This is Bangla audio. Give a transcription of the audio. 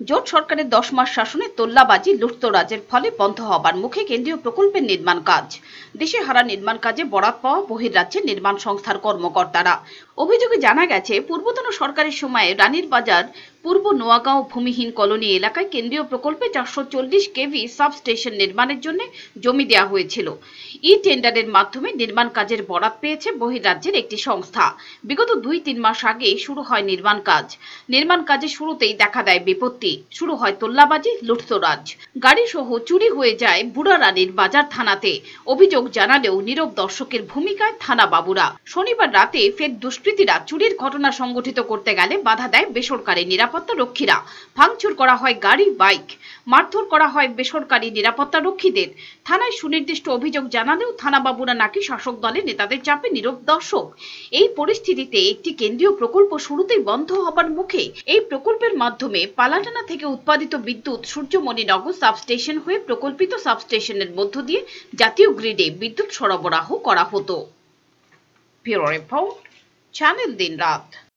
জোট সরকারের দশ মাস শাসনে তোল্লাবাজি লুটতরাজের ফলে বন্ধ হবার মুখে কেন্দ্রীয় প্রকল্পের নির্মাণ কাজ। দেশে হারা নির্মাণ কাজে বরাত পাওয়া বহির্রাজ্যের নির্মাণ সংস্থার কর্মকর্তারা। অভিযোগে জানা গেছে, পূর্বতন সরকারের সময়ে রানীর বাজার পূর্ব নোয়াগাঁও ভূমিহীন কলোনি এলাকায় কেন্দ্রীয় প্রকল্পে চারশো চল্লিশ কেভি সাবস্টেশন নির্মাণের জন্য জমি দেওয়া হয়েছিল। ই টেন্ডারের মাধ্যমে নির্মাণ কাজের বরাত পেয়েছে বহির্রাজ্যের একটি সংস্থা। বিগত দুই তিন মাস আগে শুরু হয় নির্মাণ কাজ। নির্মাণ কাজের শুরুতেই দেখা দেয় বিপত্তি। শুরু হয় তোল্লাবাজি, লুটতরাজ। গাড়ি সহ চুরি হয়ে যায় বুড়া রানীর বাজার থানাতে। অভিযোগ জানালেও নীরব দর্শকের ভূমিকায় থানা বাবুরা। শনিবার রাতে ফের দুষ্কৃতীরা চুরির ঘটনা সংগঠিত করতে গেলে বাধা দেয় বেসরকারি নিরাপত্তা রক্ষীরা। ভাঙচুর করা হয় গাড়ি, বাইক। মারধর করা হয় বেসরকারি নিরাপত্তা রক্ষীদের। থানায় সুনির্দিষ্ট অভিযোগ জানালেও থানা বাবুরা নাকি শাসক দলের নেতাদের চাপে নীরব দর্শক। এই পরিস্থিতিতে একটি কেন্দ্রীয় প্রকল্প শুরুতেই বন্ধ হবার মুখে এই প্রকল্পের মাধ্যমে পালাটানা থেকে উৎপাদিত বিদ্যুৎ সূর্যমণিনগর সাবস্টেশন হয়ে প্রকল্পিত সাবস্টেশনের মধ্য দিয়ে জাতীয় গ্রিডে বিদ্যুৎ সরবরাহ করা হতো। ব্যুরো রিপোর্ট, চ্যানেল দিন রাত